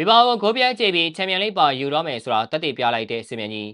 ဘီဘာကိုဂိုးပြဲကြည့်ပြီးချန်ပီယံလိပ်ပါယူတော့မယ်ဆိုတာတက်တည်ပြလိုက်တဲ့စီမံကြီး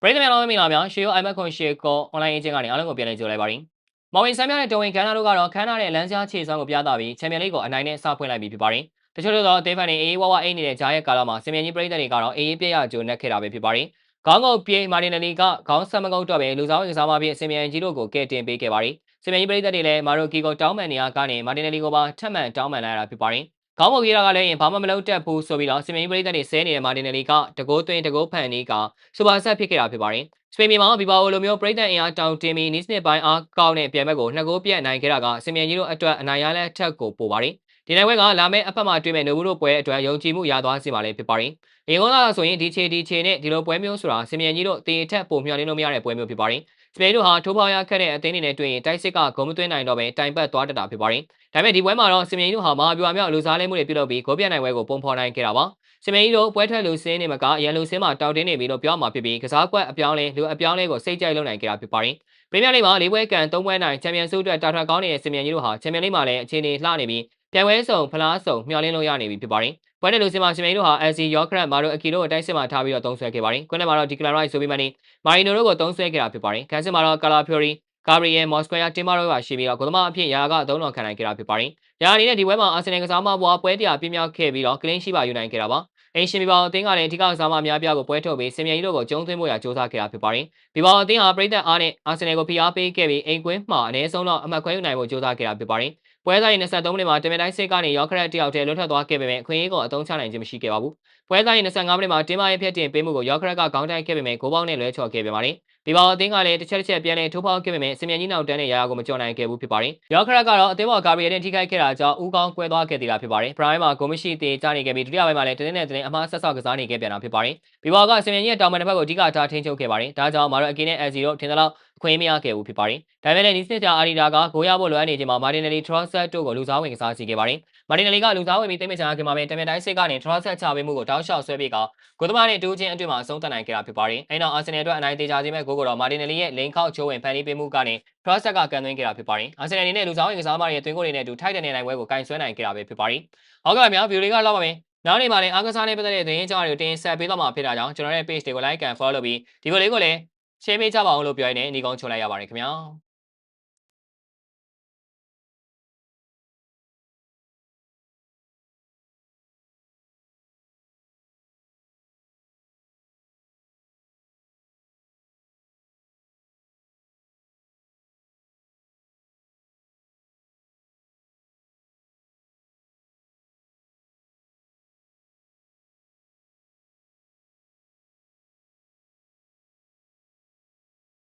ပရိသတ်များလုံးမင်္ဂလာပါရှေယိုအိုင်မက်ခွန်ရှေကောအွန်လိုင်းအချင်းကနေအားလုံးကိုပြန်လည်ကြိုလိုက်ပါရစေ။မော်ဝင်ဆမ်မြတဲ့တော်ဝင်ခန်းသားတို့ကတော့ခန်းသားတဲ့လမ်းကြားခြေစွမ်းကိုပြသပြီးချန်ပီယံလိပ်ကိုအနိုင်နဲ့စဖွင့်လိုက်ပြီးဖြစ်ပါတယ်။တချို့တော့အသေးဖန်နေအေးဝါဝအိတ်နေတဲ့ဂျားရဲ့ကာလမှာစီမံကြီးပရိသတ်တွေကတော့အေးပြည့်ရကြိုနှက်ခဲ့တာပဲဖြစ်ပါတယ်။ခေါင်းငုတ်ပြေးမာတင်နယ်လီကခေါင်းဆက်မကုတ်တော့ပဲလူဆောင်ဝင်စားမဖြစ်စီမံကြီးတို့ကိုကဲတင်ပေးခဲ့ပါတယ်။စီမံကြီးပရိသတ်တွေလည်းမာရိုကီကိုတောင်းပန်နေရကနေမာတင်နယ်လီကိုပါထပ်မံတောင်းပန်လာတာဖြစ်ပါတယ်။ ခေါင်းမုတ်ကြီးကလည်းရင်ဘာမှမလုပ်တတ်ဘူးဆိုပြီးတော့စပင်ပရိသတ်တွေဆဲနေတဲ့မာတင်နယ်လီကတကိုးသွင်းတကိုးဖန်နေကစူပါဆက်ဖြစ်ခဲ့တာဖြစ်ပါတယ်။စပင်ပြည်မှာဘီဘာအိုလိုမျိုးပရိသတ်အင်အားတောင်တင်ပြီးနီးစနစ်ပိုင်းအားကောင်းတဲ့ပြိုင်ဘက်ကိုနှစ်ကိုးပြတ်နိုင်ခဲ့တာကစပင်ကြီးတို့အတွက်အနိုင်ရလက်ထက်ကိုပိုပါတယ်။ဒီနိုင်ဝက်ကလာမယ့်အဖက်မှာတွေ့မဲ့နိုဘူးတို့ပွဲအတွက်ယုံကြည်မှုရသွားစေပါလေဖြစ်ပါတယ်။အင်္ဂလာဆိုရင်ဒီချေဒီချေနဲ့ဒီလိုပွဲမျိုးဆိုတာစင်မြန်ကြီးတို့တေထက်ပုံမျှော်လင့်လို့မရတဲ့ပွဲမျိုးဖြစ်ပါတယ်။ စပိန်တို့ဟာထိုးပေါရခက်တဲ့အသင်းတွေနဲ့တွေ့ရင်တိုက်စစ်ကဂုံမသွင်းနိုင်တော့ပဲတိုင်ပတ်သွားတတ်တာဖြစ်ပါတယ်။ဒါပေမဲ့ဒီပွဲမှာတော့စင်မြန်ကြီးတို့ဟာမဟာဗျူဟာမြောက်လူစားလဲမှုတွေပြုလုပ်ပြီးဂိုးပြတ်နိုင်ပွဲကိုပုံဖော်နိုင်ခဲ့တာပါ။စင်မြန်ကြီးတို့ပွဲထွက်လူစင်းနေမှာကအရန်လူစင်းမှာတောက်တင်းနေပြီလို့ပြောမှာဖြစ်ပြီးကစားကွက်အပြောင်းလဲလူအပြောင်းလဲကိုစိတ်ကြိုက်လုပ်နိုင်ခဲ့တာဖြစ်ပါတယ်။ပရီးမီးယားလိမှာ၄ပွဲကန်၃ပွဲနိုင်ချန်ပီယံဆုအတွက်တာထွက်ကောင်းနေတဲ့စင်မြန်ကြီးတို့ဟာချန်ပီယံလိမှာလည်းအခြေအနေလှနေပြီးပြိုင်ပွဲစုံဖလားစုံမျှော်လင့်လို့ရနေပြီဖြစ်ပါတယ်။ ပွဲတဲ့လူစင်မှာစင်မြိုင်တို့ဟာ LC ယောခရက်မာရိုအကီတို့အတိုင်းစစ်မှာထားပြီးတော့သုံးဆွဲခဲ့ပါတယ်။ကွင်းထဲမှာတော့ဒီကလာရိုက်ဆိုပြီးမှနေမာရီနိုတို့ကိုသုံးဆွဲခဲ့တာဖြစ်ပါတယ်။ကန်စစ်မှာတော့ကာလာဖျိုရီကာဘရီယယ်မော်စကွဲယာတင်မာတို့ကရှိပြီးတော့ဂိုသမာအဖြစ်ရာကအသုံးတော်ခံနိုင်ခဲ့တာဖြစ်ပါတယ်။ရာအနေနဲ့ဒီပွဲမှာအာဆင်နယ်ကစားမဘွားပွဲတရားပြင်းမြောက်ခဲ့ပြီးတော့ကလင်းရှိပါယူနိုင်ခဲ့တာပါ။ အင်ရှင်ပြည်ပေါင်းအသင်းကလည်းအထူးကစားမအများပြကိုပွဲထုတ်ပြီးစင်မြန်ကြီးတို့ကိုကျုံးသွင်းဖို့ရာကြိုးစားခဲ့တာဖြစ်ပါတယ်။ပြည်ပေါင်းအသင်းဟာပရိသတ်အားနဲ့အာဆင်နယ်ကိုဖိအားပေးခဲ့ပြီးအိမ်ကွင်းမှာအနည်းဆုံးတော့အမှတ်ခွဲယူနိုင်ဖို့ကြိုးစားခဲ့တာဖြစ်ပါတယ်။ပွဲစားရင်23မိနစ်မှာတမန်တိုင်းစစ်ကနေရောခရက်တယောက်တည်းလွတ်ထွက်သွားခဲ့ပေမဲ့အခွင့်အရေးကိုအသုံးချနိုင်ခြင်းမရှိခဲ့ပါဘူး။ပွဲစားရင်25မိနစ်မှာတင်းမရဲ့ဖျက်တင်ပေးမှုကိုရောခရက်ကခေါင်းတိုက်ခဲ့ပေမဲ့ဂိုးပေါင်းနဲ့လွဲချော်ခဲ့ပြန်ပါတယ် ဒီပေါ်အသင်းကလည်းတစ်ချက်တစ်ချက်ပြန်လည်ထိုးဖောက်ခဲ့ပေမဲ့စင်မြန်ကြီးနောက်တန်းနဲ့ရာရာကိုမကြော်နိုင်ခဲ့ဘူးဖြစ်ပါတယ်။ရောက်ခရက်ကတော့အသင်းပေါ်ကာဗရီယယ်နဲ့ထိခိုက်ခဲ့တာကြောင့်ဦးကောင်းကွဲသွားခဲ့သေးတာဖြစ်ပါတယ်။ပရိုင်မှာဂိုမရှိသေးကြနေခဲ့ပြီးဒုတိယပိုင်းမှာလည်းတင်းနဲ့တင်းအမှားဆက်ဆောက်ကစားနေခဲ့ပြန်တာဖြစ်ပါတယ်။ဒီပေါ်ကစင်မြန်ကြီးရဲ့တောင်ပန်တစ်ဖက်ကိုအဓိကထားထိန်းချုပ်ခဲ့ပါတယ်။ဒါကြောင့်မာရိုအကီနဲ့အယ်ဇီတို့ထင်သလောက် အခွင့်မရခဲ့ဘူးဖြစ်ပါတယ်။ဒါပေမဲ့လည်းနီးစနစ်တာအာရီဒါကဂိုးရဖို့လိုအပ်နေချိန်မှာမာတင်နယ်လီထရော့ဆက်တို့ကိုလူစားဝင်ကစားစီခဲ့ပါတယ်။မာတင်နယ်လီကလူစားဝင်ပြီးတိတ်မချာခင်မှာပဲတမန်တိုင်းစစ်ကနေထရော့ဆက်ချပေးမှုကိုတောက်လျှောက်ဆွဲပြီးကဂိုသမားနဲ့တူးချင်းအတွင်းမှာအဆုံးသတ်နိုင်ခဲ့တာဖြစ်ပါတယ်။အဲနောက်အာဆင်နယ်အတွက်အနိုင်သေးချာစေမဲ့ဂိုးကိုတော့မာတင်နယ်လီရဲ့လိန်ခောက်ချိုးဝင်ဖန်တီးပေးမှုကနေထရော့ဆက်ကကန်သွင်းခဲ့တာဖြစ်ပါတယ်။အာဆင်နယ်အနေနဲ့လူစားဝင်ကစားမရဲ့တွင်းကိုတွေနဲ့အတူထိုက်တဲ့နေနိုင်ပွဲကိုကင်ဆွဲနိုင်ခဲ့တာပဲဖြစ်ပါတယ်။ဟုတ်ကဲ့ပါဗျာဗီဒီယိုလေးကတော့ပါမယ်။နောက်နေ့မှာလည်းအားကစားနဲ့ပတ်သက်တဲ့သတင်းကြောင်းတွေကိုတင်ဆက်ပေးတော့မှာဖြစ်တာကြောင့်ကျွန်တော်ရဲ့ page တွေကို like and follow လုပ်ပြီးဒီဗီဒီယိုလေးကိုလည်း share ပေးကြပါအောင်လို့ပြောရင်းနဲ့ညီကုန်းချုံလိုက်ရပါတယ်ခင်ဗျာ။